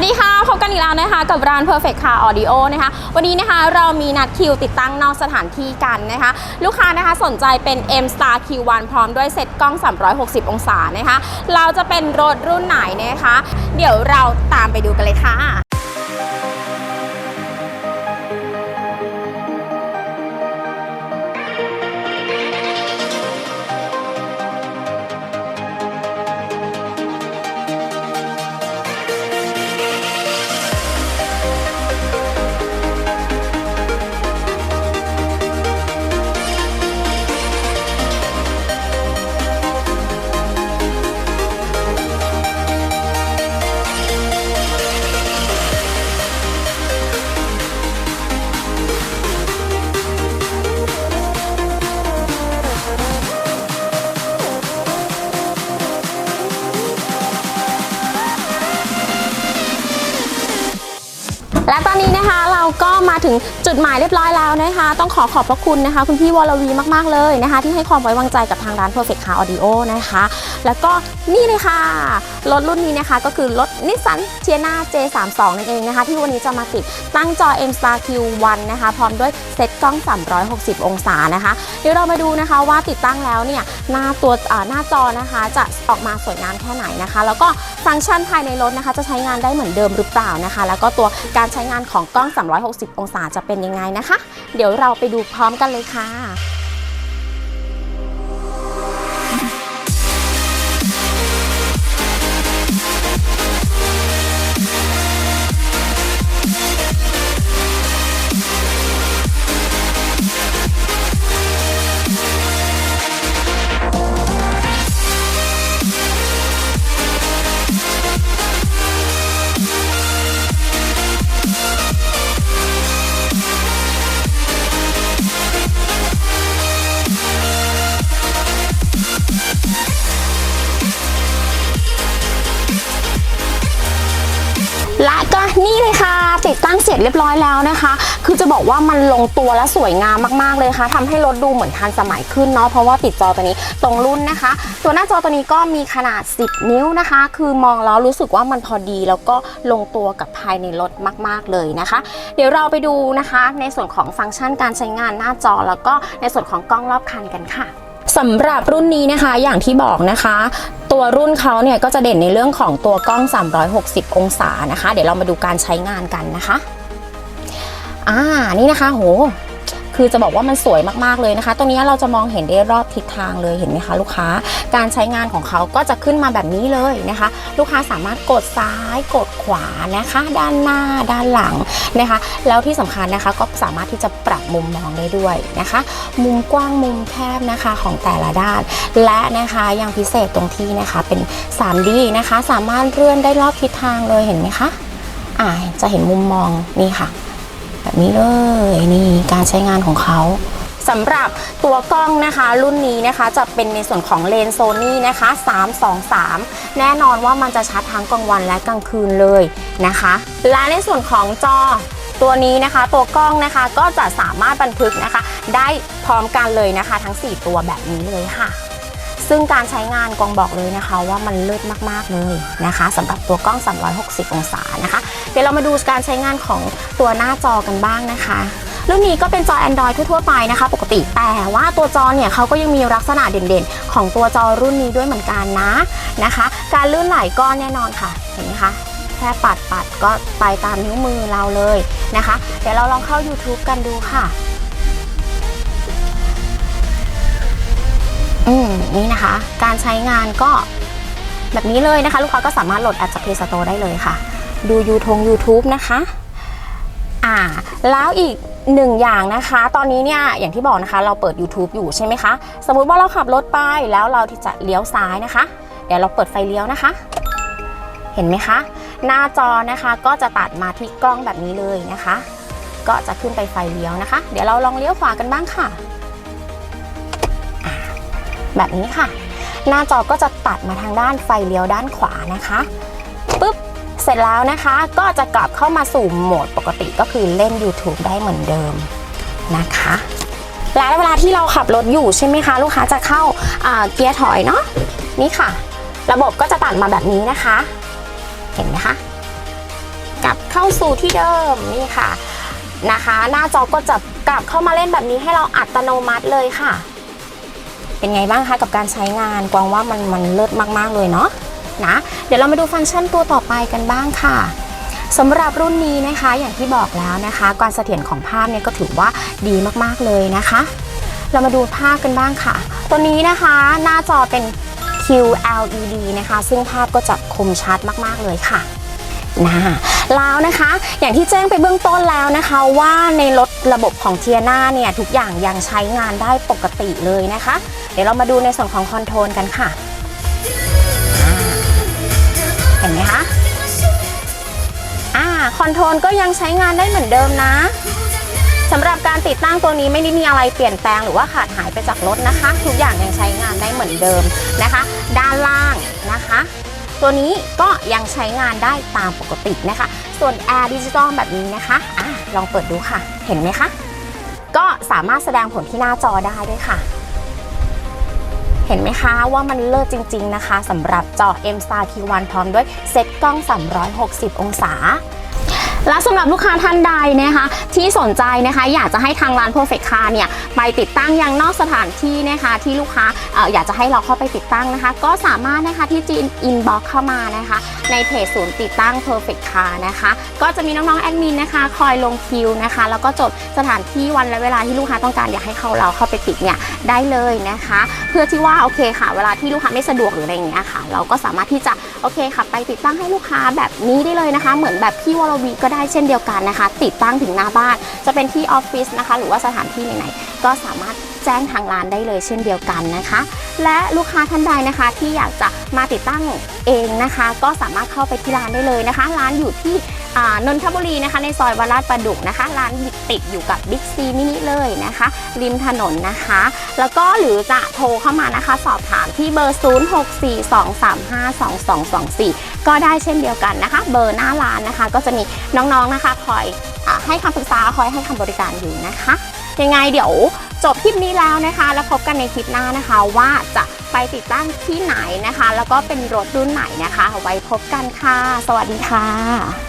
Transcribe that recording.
วัสดีค่ะ พบกันอีกแล้วนะคะ กับร้าน Perfect Car Audio นะคะ วันนี้นะคะเรามีนัดคิวติดตั้งนอกสถานที่กันนะคะ ลูกค้านะคะสนใจเป็น M Star Q1 พร้อมด้วยเซ็ตกล้อง 360 องศานะคะ เราจะเป็นรถรุ่นไหนนะคะ เดี๋ยวเราตามไปดูกันเลยค่ะ และตอนนี้นะคะเราก็มาถึงจุดหมายเรียบร้อยแล้วนะคะ ต้องขอขอบพระคุณนะคะ คุณพี่วรวีมากๆเลยนะคะ ที่ให้ความไว้วางใจกับทางร้าน Perfect Car Audio นะคะ แล้วก็นี่เลยค่ะ รถรุ่นนี้นะคะก็คือรถนิสสันเทียนา J32 นั่นเองนะคะ ที่วันนี้จะมาติดตั้งจอ M Star Q1 นะคะ พร้อมด้วยเซ็ตกล้อง 360 องศานะคะ เดี๋ยวเรามาดูนะคะว่าติดตั้งแล้วเนี่ยหน้าตัวหน้าจอนะคะจะออกมาสวยงามแค่ไหนนะคะ แล้วก็ฟังก์ชันภายในรถนะคะ จะใช้งานได้เหมือนเดิมหรือเปล่านะคะ แล้วก็ตัวการใช้ช้งานของกล้อง 360 องศาจะเป็นยังไงนะคะ เดี๋ยวเราไปดูพร้อมกันเลยค่ะ และก็นี่เลยค่ะ ติดตั้งเสร็จเรียบร้อยแล้วนะคะ คือจะบอกว่ามันลงตัวและสวยงามมากๆเลยค่ะทำให้รถดูเหมือนทันสมัยขึ้นเนาะเพราะว่าติดจอตัวนี้ตรงรุ่นนะคะ ตัวหน้าจอตัวนี้ก็มีขนาด 10 นิ้วนะคะ คือมองแล้วรู้สึกว่ามันพอดีแล้วก็ลงตัวกับภายในรถมาก ๆเลยนะคะ เดี๋ยวเราไปดูนะคะ ในส่วนของฟังก์ชันการใช้งานหน้าจอ แล้วก็ในส่วนของกล้องรอบคันกันค่ะสำหรับรุ่นนี้นะคะอย่างที่บอกนะคะ ตัวรุ่นเขาเนี่ยก็จะเด่นในเรื่องของตัวกล้อง 360 องศานะคะ เดี๋ยวเรามาดูการใช้งานกันนะคะ อ่า นี่นะคะ โห คือจะบอกว่ามันสวยมากๆเลยนะคะ ตรงนี้เราจะมองเห็นได้รอบทิศทางเลยเห็นไหมคะลูกค้า การใช้งานของเขาก็จะขึ้นมาแบบนี้เลยนะคะ ลูกค้าสามารถกดซ้ายกดขวานะคะ ด้านหน้าด้านหลังนะคะ แล้วที่สำคัญนะคะก็สามารถที่จะปรับมุมมองได้ด้วยนะคะ มุมกว้างมุมแคบนะคะของแต่ละด้าน และนะคะยังพิเศษตรงที่นะคะเป็น 3D นะคะ สามารถเลื่อนได้รอบทิศทางเลยเห็นไหมคะอ่าจะเห็นมุมมองนี่ค่ะ แบบนี้เลยนี่การใช้งานของเขาสำหรับตัวกล้องนะคะ รุ่นนี้นะคะจะเป็นในส่วนของเลนส์โซนี่นะคะ 323 แน่นอนว่ามันจะชัดทั้งกลางวันและกลางคืนเลยนะคะ และในส่วนของจอตัวนี้นะคะ ตัวกล้องนะคะก็จะสามารถบันทึกนะคะ ได้พร้อมกันเลยนะคะ ทั้ง 4 ตัวแบบนี้เลยค่ะ ซึ่งการใช้งานกองบอกเลยนะคะ ว่ามันเลิศมากๆเลยนะคะสำหรับตัวกล้อง 360 องศานะคะ ดี๋ยวเรามาดูการใช้งานของตัวหน้าจอกันบ้างนะคะรุ่นนี้ก็เป็นจอ Android ทั่ว ๆ ไปนะคะ ปกติแต่ว่าตัวจอเนี่ยเขาก็ยังมีลักษณะเด่นๆ ของตัวจอรุ่นนี้ด้วยเหมือนกันนะนะคะ การลื่นไหลก็แน่นอนค่ะเห็นไหมคะแค่ปัดปัดๆก็ไปตามนิ้วมือเราเลยนะคะ เดี๋ยวเราลองเข้า YouTube กันดูค่ะ อืมนี่นะคะ การใช้งานก็แบบนี้เลยนะคะ ลูกค้าก็สามารถโหลดแอปจาก Play Store ได้เลยค่ะ ดูยูทง YouTube นะคะอ่าแล้วอีกหนึ่งอย่างนะคะ ตอนนี้เนี่ยอย่างที่บอกนะคะเราเปิด YouTube อยู่ใช่ไหมคะ สมมุติว่าเราขับรถไปแล้วเราที่จะเลี้ยวซ้ายนะคะ เดี๋ยวเราเปิดไฟเลี้ยวนะคะ เห็นไหมคะ หน้าจอนะคะก็จะตัดมาที่กล้องแบบนี้เลยนะคะ ก็จะขึ้นไปไฟเลี้ยวนะคะ เดี๋ยวเราลองเลี้ยวขวากันบ้างค่ะ แบบนี้ค่ะ หน้าจอก็จะตัดมาทางด้านไฟเลี้ยวด้านขวานะคะปุ๊บ เสร็จแล้วนะคะก็จะกลับเข้ามาสู่โหมดปกติก็คือเล่น YouTube ได้เหมือนเดิมนะคะและเวลาที่เราขับรถอยู่ใช่ไหมคะ ลูกค้าจะเข้าเกียร์ถอยเนาะนี่ค่ะ ระบบก็จะตัดมาแบบนี้นะคะ เห็นไหมคะกลับเข้าสู่ที่เดิมนี่ค่ะนะคะ หน้าจอก็จะกลับเข้ามาเล่นแบบนี้ให้เราอัตโนมัติเลยค่ะ เป็นไงบ้างคะกับการใช้งานกวางว่ามันมันเลิศมากๆเลยเนาะ นะ เดี๋ยวเรามาดูฟังก์ชันตัวต่อไปกันบ้างค่ะสำหรับรุ่นนี้นะคะอย่างที่บอกแล้วนะคะ การเสถียรของภาพเนี่ยก็ถือว่าดีมากๆเลยนะคะ เรามาดูภาพกันบ้างค่ะ ตัวนี้นะคะหน้าจอเป็น QLED นะคะ ซึ่งภาพก็จะคมชัดมากๆเลยค่ะนะแล้วนะคะ อย่างที่แจ้งไปเบื้องต้นแล้วนะคะว่าในรถระบบของเทียนาเนี่ยทุกอย่างยังใช้งานได้ปกติเลยนะคะ เดี๋ยวเรามาดูในส่วนของคอนโทรลกันค่ะ ห็นไหมคะอ่าคอนโทรลก็ยังใช้งานได้เหมือนเดิมนะสำหรับการติดตั้งตัวนี้ไม่ได้มีอะไรเปลี่ยนแปลงหรือว่าขาดหายไปจากรถนะคะ ทุกอย่างยังใช้งานได้เหมือนเดิมนะคะ ด้านล่างนะคะ ตัวนี้ก็ยังใช้งานได้ตามปกตินะคะ ส่วนแอร์ดิจิตอลแบบนี้นะคะอะลองเปิดดูค่ะ เห็นไหมคะ ก็สามารถแสดงผลที่หน้าจอได้ด้วยค่ะ เห็นไหมคะว่ามันเลิศจริง ๆ นะคะสำหรับจอ M Star T1 พร้อมด้วยเซ็ตกล้อง 360 องศา และสำหรับลูกค้าท่านใดนะคะ ที่สนใจนะคะ อยากจะให้ทางร้าน Perfect Car เนี่ยไปติดตั้งยังนอกสถานที่นะคะ ที่ลูกค้าอออยากจะให้เราเข้าไปติดตั้งนะคะ ก็สามารถนะคะที่จีนอินบ็อกเข้ามานะคะ ในเพจศูนย์ติดตั้ง Perfect Car นะคะ ก็จะมีน้องๆแอดมินนะคะ คอยลงคิวนะคะ แล้วก็จดสถานที่วันและเวลาที่ลูกค้าต้องการอยากให้เขาเราเข้าไปติดเนี่ยได้เลยนะคะ เพื่อที่ว่าโอเคค่ะ เวลาที่ลูกค้าไม่สะดวกหรืออะไรอย่างเงี้ยค่ะ เราก็สามารถที่จะโอเคค่ะไปติดตั้งให้ลูกค้าแบบนี้ได้เลยนะคะ เหมือนแบบพี่วรวีก็ได้เช่นเดียวกันนะคะ ติดตั้งถึงหน้าบ้าน จะเป็นที่ออฟฟิศนะคะ หรือว่าสถานที่ไหนๆก็สามารถ จ้งทางร้านได้เลยเช่นเดียวกันนะคะ และลูกค้าท่านใดนะคะที่อยากจะมาติดตั้งเองนะคะ ก็สามารถเข้าไปที่ร้านได้เลยนะคะ ร้านอยู่ที่นนทบุรีนะคะในซอยวราชประดุกนะคะ ร้านติดอยู่กับบิ๊กซีมินิเลยนะคะ ริมถนนนะคะ แล้วก็หรือจะโทรเข้ามานะคะ สอบถามที่เบอร์ 0642352224 ก็ได้เช่นเดียวกันนะคะ เบอร์หน้าร้านนะคะ ก็จะมีน้องๆนะคะ คอยอให้คำปรึกษาคอยให้คำบริการอยู่นะคะ ยังไงเดี๋ยว จบคลิปนี้แล้วนะคะ แล้วพบกันในคลิปหน้านะคะว่าจะไปติดตั้งที่ไหนนะคะ แล้วก็เป็นรถรุ่นไหนนะคะ ไว้พบกันค่ะ สวัสดีค่ะ